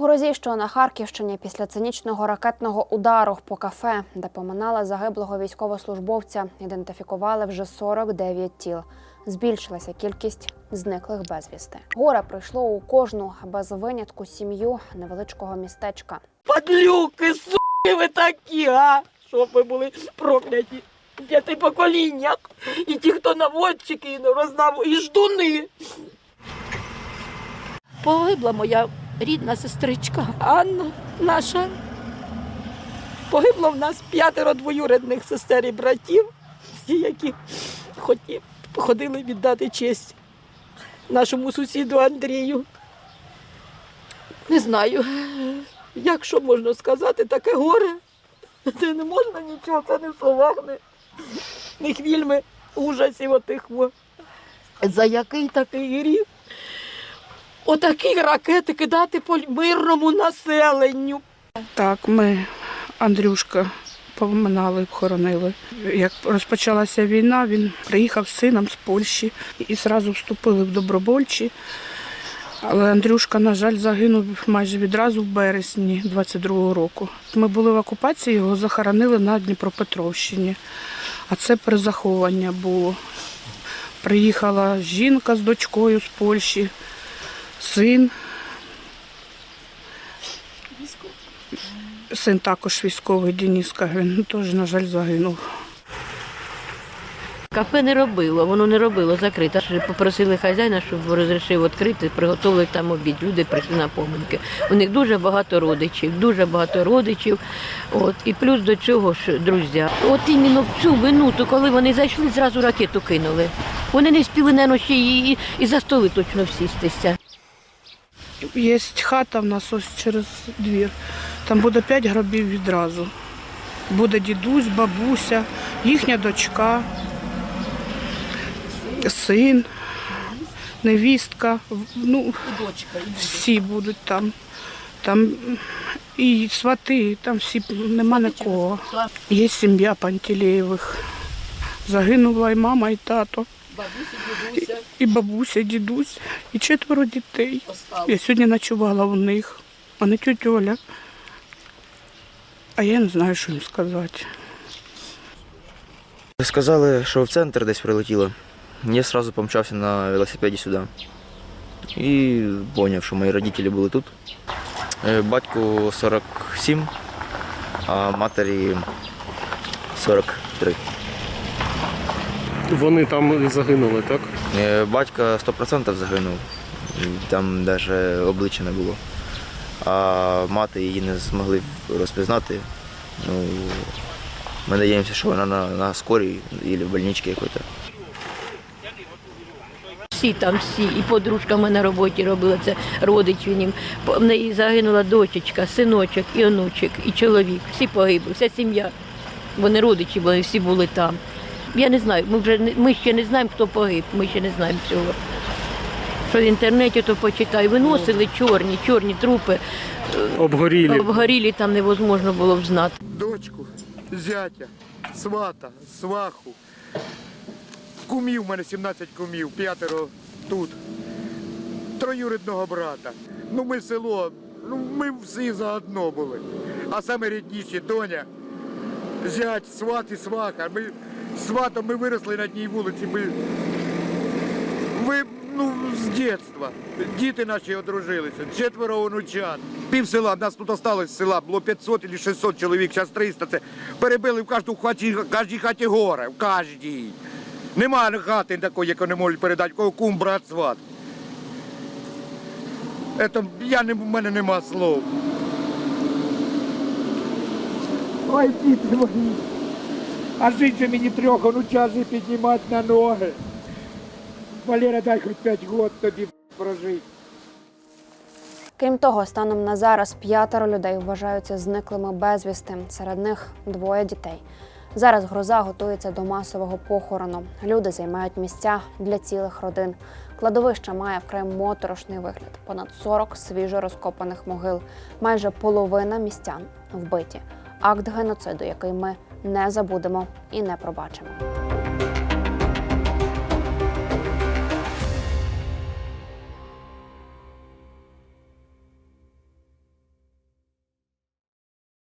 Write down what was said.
грозі, що на Харківщині після цинічного ракетного удару по кафе, де поминали загиблого військовослужбовця, ідентифікували вже 49 тіл. Збільшилася кількість зниклих безвісти. Горе прийшло у кожну без винятку сім'ю невеличкого містечка. Падлюки, суки ви такі, а? Щоб ви були прокляті. П'яти покоління. І ті, хто наводчики, і рознав, і ждуни. Погибла моя рідна сестричка Анна наша. Погибло в нас п'ятеро двоюрідних сестер і братів, які ходили віддати честь нашому сусіду Андрію. Не знаю, як що можна сказати, таке горе. Це не можна нічого, це не в словах, не, не хвільми ужасів отих. За який такий гріх? Отакі ракети кидати по мирному населенню. Так, ми Андрюшка поминали, хоронили. Як розпочалася війна, він приїхав з сином з Польщі і одразу вступили в добровольчі. Але Андрюшка, на жаль, загинув майже відразу в березні 22-го року. Ми були в окупації, його захоронили на Дніпропетровщині. А це перезаховування було. Приїхала жінка з дочкою з Польщі, син. Син також військовий Дениска, він теж, на жаль, загинув. Кафе не робило, воно не робило закрите. Попросили хазяїна, щоб розрішив відкрити, приготували там обід. Люди прийшли на поминки. У них дуже багато родичів, дуже багато родичів. От і плюс до цього ж друзі. От іменно в цю минуту, коли вони зайшли, зразу ракету кинули. Вони не встигли на ночі і, і за столи точно всістися. Є хата в нас ось через двір. Там буде п'ять гробів відразу. Буде дідусь, бабуся, їхня дочка, син, невістка. Ну, всі будуть там. Там і свати, там всі нема нікого. Є сім'я Пантелеєвих. Загинула і мама, і тато. І, і бабуся, дідусь, і четверо дітей. Я сьогодні ночувала у них, а не тьотя Оля. А я не знаю, що їм сказати. Сказали, що в центр десь прилетіло. Я одразу помчався на велосипеді сюди. І зрозумів, що мої родителі були тут. Е, Батьку 47, а матері 43. Вони там і загинули, так? Е, Батька 100% загинув. Там навіть обличчя не було. А мати її не змогли розпізнати. Ну, ми надіємося, що вона на, на скорій або в больничці якоїсь. Всі там, всі, і подружка в мене на роботі робила це родич він їм. По- В неї загинула дочечка, синочок, і онучок, і чоловік. Всі погибли, вся сім'я. Вони родичі були, всі були там. Я не знаю, ми вже не- ми ще не знаємо, хто погиб, ми ще не знаємо цього. Що в інтернеті то почитай, виносили чорні, чорні трупи, Обгорілі. обгорілі там невозможно було б знати. дочку, зятя, свата, сваху. Кумів, у мене 17 кумів, п'ятеро тут. Троюрідного брата. Ну ми село, ну ми всі заодно були. А саме рідніші доня, зять, сват і сваха. Ми сватом ми виросли на одній вулиці. Ми, ви, ну, з дитинства. Діти наші одружилися, четверо онучат. Пів села, нас тут осталось села, було 500 чи 600 чоловік, зараз 300. Це перебили в кожній хаті, кожній хаті горе, в кожній. Нема хати такої, яку не можуть передати, кого кум, брат, сват. Это, я не, в мене нема слов. Ой, діти мої. А жить мені трьох онучат же піднімати на ноги. Валера, дай хоч 5 років тобі прожити. Крім того, станом на зараз п'ятеро людей вважаються зниклими безвісти. Серед них двоє дітей. Зараз гроза готується до масового похорону. Люди займають місця для цілих родин. Кладовище має вкрай моторошний вигляд. Понад 40 свіжо розкопаних могил. Майже половина містян вбиті. Акт геноциду, який ми не забудемо і не пробачимо.